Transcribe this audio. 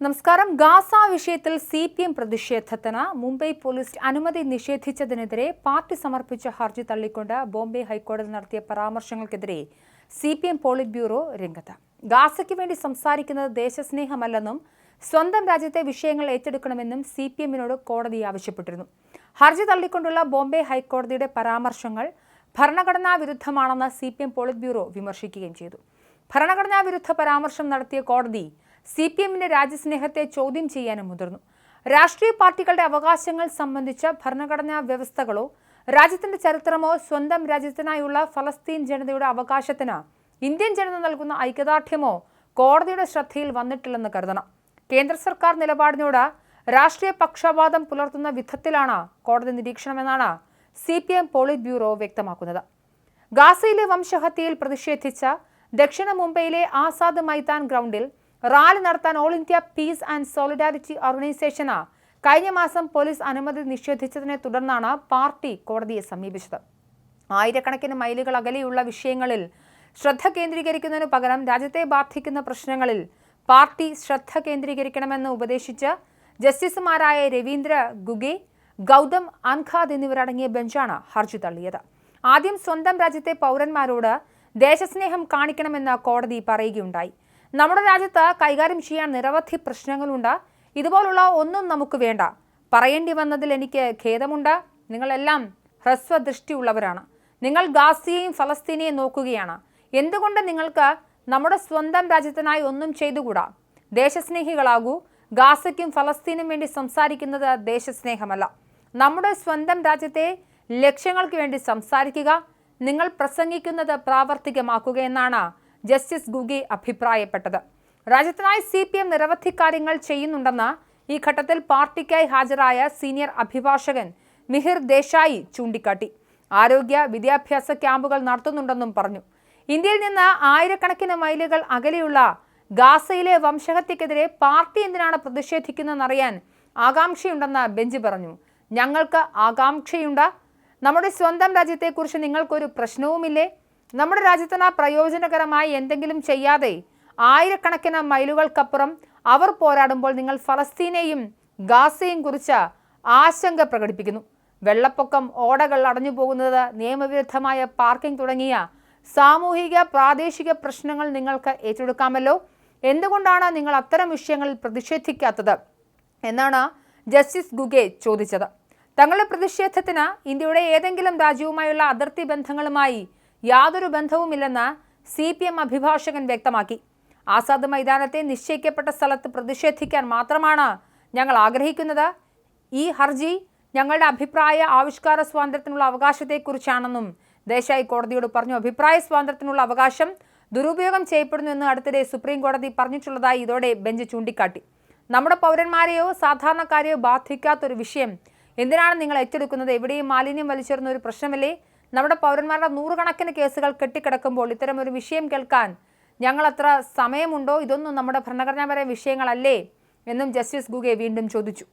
നമസ്കാരം. ഗാസ വിഷയത്തിൽ C P M പ്രതിഷേധത്തിന് മുംബൈ പോലീസ് അനുമതി നിഷേധിച്ചതിനെതിരെ പാർട്ടി സമർപ്പിച്ച ഹർജി തള്ളിക്കൊണ്ട് ബോംബെ ഹൈക്കോടതി നടത്തിയ പരാമർശങ്ങൾക്കെതിരെ C P M politburo രംഗത്ത്. ഗാസയ്ക്ക് വേണ്ടി സംസാരിക്കുന്നത് ദേശസ്നേഹമല്ലെന്നും സ്വന്തം രാജ്യത്തെ വിഷയങ്ങൾ ഏറ്റെടുക്കണമെന്നും സി പി എമ്മിനോട് കോടതി ആവശ്യപ്പെട്ടിരുന്നു. ഹർജി തള്ളിക്കൊണ്ടുള്ള ബോംബെ ഹൈക്കോടതിയുടെ പരാമർശങ്ങൾ ഭരണഘടനാ വിരുദ്ധമാണെന്ന് C P M politburo വിമർശിക്കുകയും ചെയ്തു. ഭരണഘടനാ വിരുദ്ധ പരാമർശം നടത്തിയ കോടതി സി പി എമ്മിന്റെ രാജ്യസ്നേഹത്തെ ചോദ്യം ചെയ്യാനും മുതിർന്നു. രാഷ്ട്രീയ പാർട്ടികളുടെ അവകാശങ്ങൾ സംബന്ധിച്ച ഭരണഘടനാ വ്യവസ്ഥകളോ രാജ്യത്തിന്റെ ചരിത്രമോ സ്വന്തം രാജ്യത്തിനായുള്ള ഫലസ്തീൻ ജനതയുടെ അവകാശത്തിന് ഇന്ത്യൻ ജനത നൽകുന്ന ഐക്യദാർഢ്യമോ കോടതിയുടെ ശ്രദ്ധയിൽ വന്നിട്ടില്ലെന്ന് കരുതണം. കേന്ദ്ര സർക്കാർ നിലപാടിനോട് രാഷ്ട്രീയ പക്ഷപാതം പുലർത്തുന്ന വിധത്തിലാണ് കോടതി നിരീക്ഷണമെന്നാണ് C P M politburo വ്യക്തമാക്കുന്നത്. ഗാസയിലെ വംശഹത്യയിൽ പ്രതിഷേധിച്ച ദക്ഷിണ മുംബൈയിലെ ആസാദ് മൈതാൻ ഗ്രൗണ്ടിൽ റാലി നടത്താൻ all India peace and solidarity ഓർഗനൈസേഷന് കഴിഞ്ഞ മാസം പോലീസ് അനുമതി നിഷേധിച്ചതിനെ തുടർന്നാണ് പാർട്ടി കോടതിയെ സമീപിച്ചത്. ആയിരക്കണക്കിന് മൈലുകൾ അകലെയുള്ള വിഷയങ്ങളിൽ ശ്രദ്ധ കേന്ദ്രീകരിക്കുന്നതിനു പകരം രാജ്യത്തെ ബാധിക്കുന്ന പ്രശ്നങ്ങളിൽ പാർട്ടി ശ്രദ്ധ കേന്ദ്രീകരിക്കണമെന്ന് ഉപദേശിച്ച് ജസ്റ്റിസുമാരായ രവീന്ദ്ര ഗുഗെ ഗൗതം അൻഖാദ് എന്നിവരടങ്ങിയ ബെഞ്ചാണ് ഹർജി തള്ളിയത്. ആദ്യം സ്വന്തം രാജ്യത്തെ പൗരന്മാരോട് ദേശസ്നേഹം കാണിക്കണമെന്ന് കോടതി പറയുകയുണ്ടായി. നമ്മുടെ രാജ്യത്ത് കൈകാര്യം ചെയ്യാൻ നിരവധി പ്രശ്നങ്ങളുണ്ട്. ഇതുപോലുള്ള ഒന്നും നമുക്ക് വേണ്ട. പറയേണ്ടി വന്നതിൽ എനിക്ക് ഖേദമുണ്ട്. നിങ്ങളെല്ലാം ഹ്രസ്വദൃഷ്ടിയുള്ളവരാണ്. നിങ്ങൾ ഗാസിയെയും ഫലസ്തീനെയും നോക്കുകയാണ്. എന്തുകൊണ്ട് നിങ്ങൾക്ക് നമ്മുടെ സ്വന്തം രാജ്യത്തിനായി ഒന്നും ചെയ്തുകൂടാ? ദേശസ്നേഹികളാകൂ. ഗാസയ്ക്കും ഫലസ്തീനും വേണ്ടി സംസാരിക്കുന്നത് ദേശസ്നേഹമല്ല. നമ്മുടെ സ്വന്തം രാജ്യത്തെ ലക്ഷ്യങ്ങൾക്ക് വേണ്ടി സംസാരിക്കുക നിങ്ങൾ പ്രസംഗിക്കുന്നത് പ്രാവർത്തികമാക്കുക എന്നാണ് ജസ്റ്റിസ് ഗുഗി അഭിപ്രായപ്പെട്ടത്. രാജ്യത്തിനായി സി പി എം നിരവധി കാര്യങ്ങൾ ചെയ്യുന്നുണ്ടെന്ന് ഈ ഘട്ടത്തിൽ പാർട്ടിക്കായി ഹാജരായ സീനിയർ അഭിഭാഷകൻ മിഹിർ ദേശായി ചൂണ്ടിക്കാട്ടി. ആരോഗ്യ വിദ്യാഭ്യാസ ക്യാമ്പുകൾ നടത്തുന്നുണ്ടെന്നും പറഞ്ഞു. ഇന്ത്യയിൽ നിന്ന് ആയിരക്കണക്കിന് മൈലുകൾ അകലെയുള്ള ഗാസയിലെ വംശഹത്യക്കെതിരെ പാർട്ടി എന്തിനാണ് പ്രതിഷേധിക്കുന്നതെന്നറിയാൻ ആകാംക്ഷയുണ്ടെന്ന് ബെഞ്ച് പറഞ്ഞു. ഞങ്ങൾക്ക് ആകാംക്ഷയുണ്ട്. നമ്മുടെ സ്വന്തം രാജ്യത്തെക്കുറിച്ച് നിങ്ങൾക്കൊരു പ്രശ്നവുമില്ലേ? നമ്മുടെ രാജ്യത്തിന് പ്രയോജനകരമായി എന്തെങ്കിലും ചെയ്യാതെ ആയിരക്കണക്കിന് മൈലുകൾക്കപ്പുറം അവർ പോരാടുമ്പോൾ നിങ്ങൾ ഫലസ്തീനെയും ഗാസയും കുറിച്ച് ആശങ്ക പ്രകടിപ്പിക്കുന്നു. വെള്ളപ്പൊക്കം ഓടകൾ അടഞ്ഞു പോകുന്നത് നിയമവിരുദ്ധമായ പാർക്കിംഗ് തുടങ്ങിയ സാമൂഹിക പ്രാദേശിക പ്രശ്നങ്ങൾ നിങ്ങൾക്ക് ഏറ്റെടുക്കാമല്ലോ. എന്തുകൊണ്ടാണ് നിങ്ങൾ അത്തരം വിഷയങ്ങളിൽ പ്രതിഷേധിക്കാത്തത്? എന്നാണ് ജസ്റ്റിസ് ഗുഗെ ചോദിച്ചത്. തങ്ങളുടെ പ്രതിഷേധത്തിന് ഇന്ത്യയുടെ ഏതെങ്കിലും രാജ്യവുമായുള്ള അതിർത്തി ബന്ധങ്ങളുമായി യാതൊരു ബന്ധവുമില്ലെന്ന് സി പി എം അഭിഭാഷകൻ വ്യക്തമാക്കി. ആസാദ് മൈതാനത്തെ നിശ്ചയിക്കപ്പെട്ട സ്ഥലത്ത് പ്രതിഷേധിക്കാൻ മാത്രമാണ് ഞങ്ങൾ ആഗ്രഹിക്കുന്നത്. ഈ ഹർജി ഞങ്ങളുടെ അഭിപ്രായ ആവിഷ്കാര സ്വാതന്ത്ര്യത്തിനുള്ള അവകാശത്തെക്കുറിച്ചാണെന്നും ദേശായി കോടതിയോട് പറഞ്ഞു. അഭിപ്രായ സ്വാതന്ത്ര്യത്തിനുള്ള അവകാശം ദുരുപയോഗം ചെയ്യപ്പെടുന്നു എന്ന് അടുത്തിടെ സുപ്രീം കോടതി പറഞ്ഞിട്ടുള്ളതായി ഇതോടെ ബെഞ്ച് ചൂണ്ടിക്കാട്ടി. നമ്മുടെ പൗരന്മാരെയോ സാധാരണക്കാരെയോ ബാധിക്കാത്തൊരു വിഷയം. എന്തിനാണ് നിങ്ങൾ ഏറ്റെടുക്കുന്നത്? എവിടെയും മാലിന്യം വലിച്ചെറിയുന്ന ഒരു പ്രശ്നമല്ലേ? നമ്മുടെ പൗരന്മാരുടെ നൂറുകണക്കിന് കേസുകൾ കെട്ടിക്കിടക്കുമ്പോൾ ഇത്തരം ഒരു വിഷയം കേൾക്കാൻ ഞങ്ങളത്ര സമയമുണ്ടോ? ഇതൊന്നും നമ്മുടെ ഭരണഘടനാപരമായ വിഷയങ്ങളല്ലേ? എന്നും ജസ്റ്റിസ് ഗുഗെ വീണ്ടും ചോദിച്ചു.